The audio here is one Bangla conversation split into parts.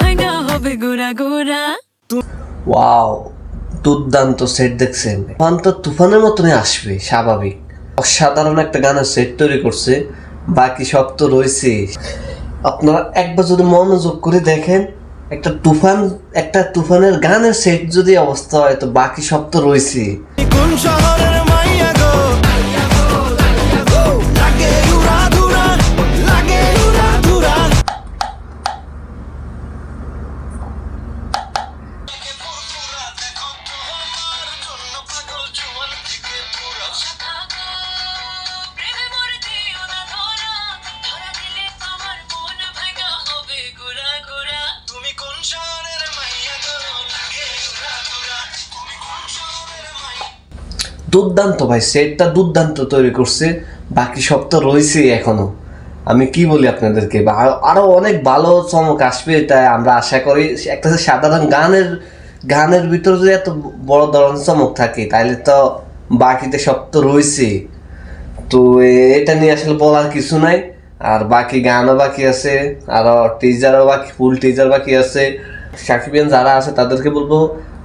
ভাঙা হবে গোড়া গোড়া। ওয়াও দুর্দান্ত সেট দেখছেন। তুফান তো তুফানের মতনই আসবে স্বাভাবিক। অসাধারণ একটা গানের সেট তৈরি করছে বাকি সব তো রয়েছে। আপনারা একবার যদি মনোযোগ করে দেখেন একটা তুফান একটা তুফানের গানের সেট যদি অবস্থা হয় তো বাকি সব তো রয়েছে। কোন শহরের মাইয়া গো? দুর্দান্ত ভাই সেটটা দুর্দান্ত তৈরি করছে, বাকি সব তো রয়েছে এখনও। আমি কি বলি আপনাদেরকে, বা আরো- আরও অনেক ভালো চমক আসবে এটা আমরা আশা করি। একটা সাধারণ গানের গানের ভিতরে যদি এত বড় ধরনের চমক থাকে তাহলে তো বাকিতে সব তো রয়েছে তো এটা নিয়ে আসলে বলার কিছু নাই। আর বাকি গানও বাকি আছে, আরও টিজারও বাকি ফুল টিজার বাকি আছে। সাকিবিয়ান যারা আছে তাদেরকে বলব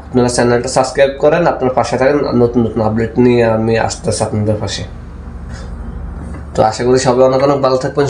আপনারা চ্যানেলটা সাবস্ক্রাইব করেন, আপনার পাশে থাকেন, নতুন নতুন আপডেট নিয়ে আমি আসতেছি আপনাদের পাশে। তো আশা করি সবাই অনেক অনেক ভালো থাকবেন।